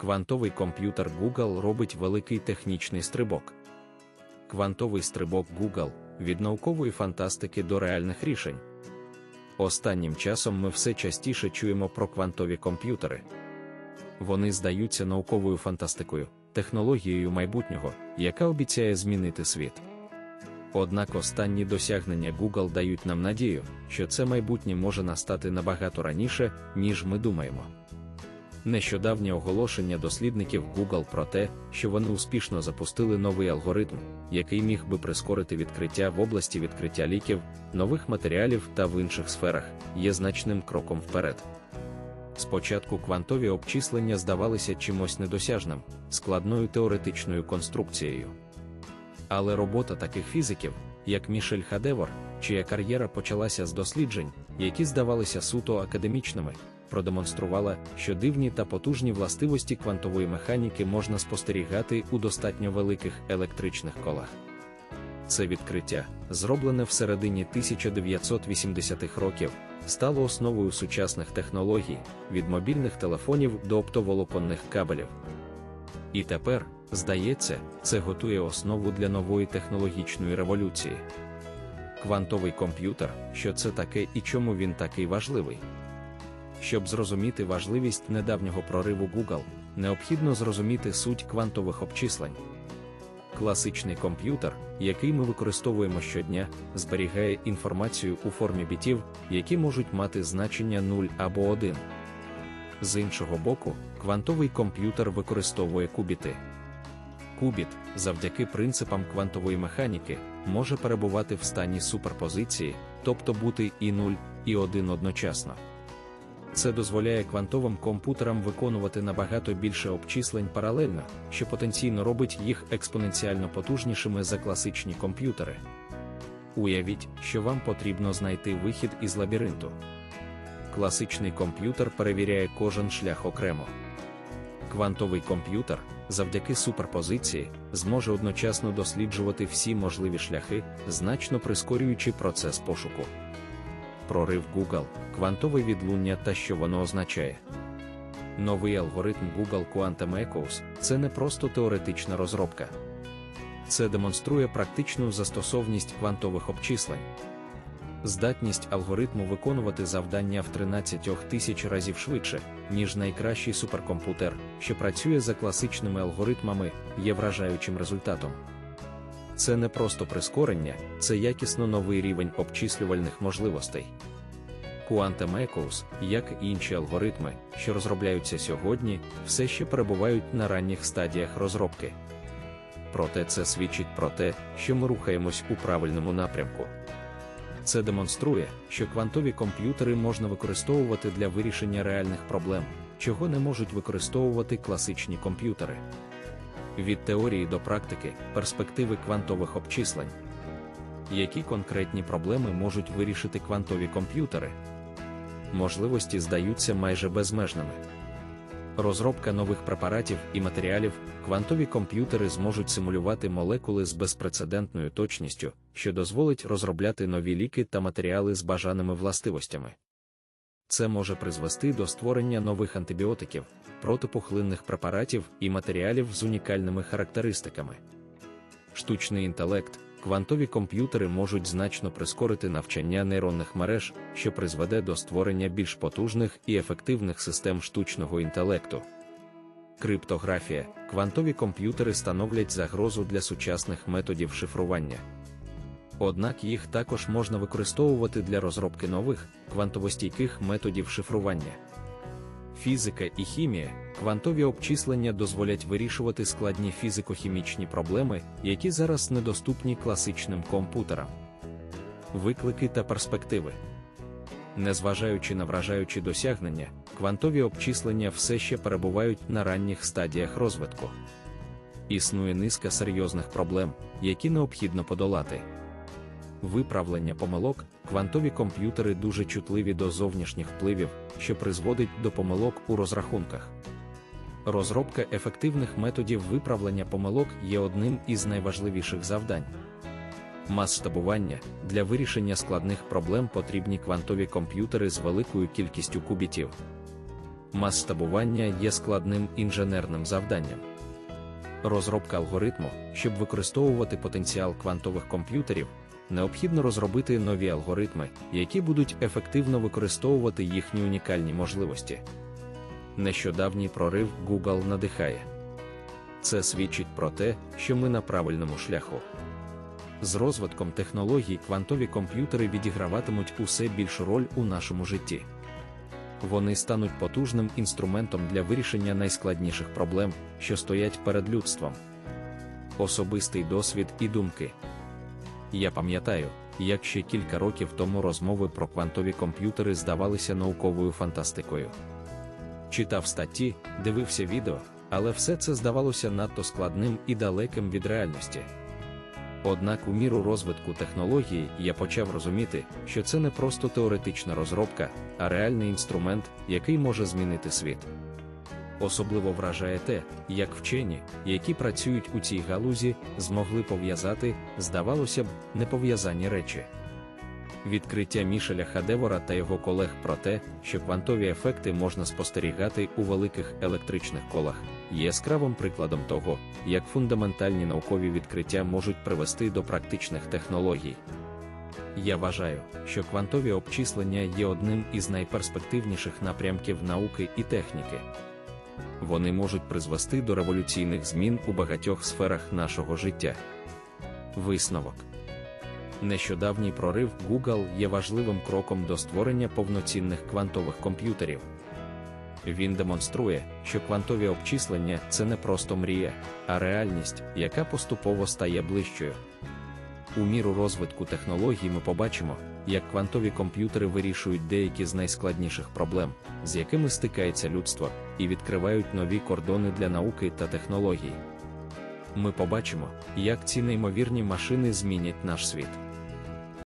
Квантовий комп'ютер Google робить великий технічний стрибок. Квантовий стрибок Google від наукової фантастики до реальних рішень. Останнім часом ми все частіше чуємо про квантові комп'ютери. Вони здаються науковою фантастикою, технологією майбутнього, яка обіцяє змінити світ. Однак останні досягнення Google дають нам надію, що це майбутнє може настати набагато раніше, ніж ми думаємо. Нещодавнє оголошення дослідників Google про те, що вони успішно запустили новий алгоритм, який міг би прискорити відкриття в області відкриття ліків, нових матеріалів та в інших сферах, є значним кроком вперед. Спочатку квантові обчислення здавалися чимось недосяжним, складною теоретичною конструкцією. Але робота таких фізиків, як Мішель Хадевор, чия кар'єра почалася з досліджень, які здавалися суто академічними, продемонструвала, що дивні та потужні властивості квантової механіки можна спостерігати у достатньо великих електричних колах. Це відкриття, зроблене в середині 1980-х років, стало основою сучасних технологій від мобільних телефонів до оптоволоконних кабелів. І тепер, здається, це готує основу для нової технологічної революції. Квантовий комп'ютер, що це таке і чому він такий важливий. Щоб зрозуміти важливість недавнього прориву Google, необхідно зрозуміти суть квантових обчислень. Класичний комп'ютер, який ми використовуємо щодня, зберігає інформацію у формі бітів, які можуть мати значення 0 або 1. З іншого боку, квантовий комп'ютер використовує кубіти. Кубіт, завдяки принципам квантової механіки, може перебувати в стані суперпозиції, тобто бути і 0, і 1 одночасно. Це дозволяє квантовим комп'ютерам виконувати набагато більше обчислень паралельно, що потенційно робить їх експоненціально потужнішими за класичні комп'ютери. Уявіть, що вам потрібно знайти вихід із лабіринту. Класичний комп'ютер перевіряє кожен шлях окремо. Квантовий комп'ютер, завдяки суперпозиції, зможе одночасно досліджувати всі можливі шляхи, значно прискорюючи процес пошуку прорив Google, квантове відлуння та що воно означає. Новий алгоритм Google Quantum Echoes – це не просто теоретична розробка. Це демонструє практичну застосовність квантових обчислень. Здатність алгоритму виконувати завдання в 13 тисяч разів швидше, ніж найкращий суперкомп'ютер, що працює за класичними алгоритмами, є вражаючим результатом. Це не просто прискорення, це якісно новий рівень обчислювальних можливостей. Quantum Echoes, як і інші алгоритми, що розробляються сьогодні, все ще перебувають на ранніх стадіях розробки. Проте це свідчить про те, що ми рухаємось у правильному напрямку. Це демонструє, що квантові комп'ютери можна використовувати для вирішення реальних проблем, чого не можуть використовувати класичні комп'ютери від теорії до практики, перспективи квантових обчислень. Які конкретні проблеми можуть вирішити квантові комп'ютери? Можливості здаються майже безмежними. Розробка нових препаратів і матеріалів, квантові комп'ютери зможуть симулювати молекули з безпрецедентною точністю, що дозволить розробляти нові ліки та матеріали з бажаними властивостями. Це може призвести до створення нових антибіотиків, протипухлинних препаратів і матеріалів з унікальними характеристиками. Штучний інтелект, квантові комп'ютери можуть значно прискорити навчання нейронних мереж, що призведе до створення більш потужних і ефективних систем штучного інтелекту. Криптографія, квантові комп'ютери становлять загрозу для сучасних методів шифрування. Однак їх також можна використовувати для розробки нових квантовостійких методів шифрування. Фізика і хімія, квантові обчислення дозволять вирішувати складні фізико-хімічні проблеми, які зараз недоступні класичним комп'ютерам. Виклики та перспективи. Незважаючи на вражаючі досягнення, квантові обчислення все ще перебувають на ранніх стадіях розвитку. Існує низка серйозних проблем, які необхідно подолати виправлення помилок, квантові комп'ютери дуже чутливі до зовнішніх впливів, що призводить до помилок у розрахунках. Розробка ефективних методів виправлення помилок є одним із найважливіших завдань. Масштабування для вирішення складних проблем потрібні квантові комп'ютери з великою кількістю кубітів. масштабування є складним інженерним завданням. Розробка алгоритму, щоб використовувати потенціал квантових комп'ютерів, необхідно розробити нові алгоритми, які будуть ефективно використовувати їхні унікальні можливості. Нещодавній прорив Google надихає. Це свідчить про те, що ми на правильному шляху. З розвитком технологій квантові комп'ютери відіграватимуть усе більшу роль у нашому житті. Вони стануть потужним інструментом для вирішення найскладніших проблем, що стоять перед людством. Особистий досвід і думки. Я пам'ятаю, як ще кілька років тому розмови про квантові комп'ютери здавалися науковою фантастикою. Читав статті, дивився відео, але все це здавалося надто складним і далеким від реальності. Однак у міру розвитку технології я почав розуміти, що це не просто теоретична розробка, а реальний інструмент, який може змінити світ. Особливо вражає те, як вчені, які працюють у цій галузі, змогли пов'язати, здавалося б, непов'язані речі. Відкриття Мішеля Хадевора та його колег про те, що квантові ефекти можна спостерігати у великих електричних колах, є яскравим прикладом того, як фундаментальні наукові відкриття можуть привести до практичних технологій. Я вважаю, що квантові обчислення є одним із найперспективніших напрямків науки і техніки. Вони можуть призвести до революційних змін у багатьох сферах нашого життя. Висновок Нещодавній прорив Google є важливим кроком до створення повноцінних квантових комп'ютерів. Він демонструє, що квантові обчислення це не просто мрія, а реальність, яка поступово стає ближчою. У міру розвитку технологій ми побачимо, як квантові комп'ютери вирішують деякі з найскладніших проблем, з якими стикається людство, і відкривають нові кордони для науки та технологій. Ми побачимо, як ці неймовірні машини змінять наш світ.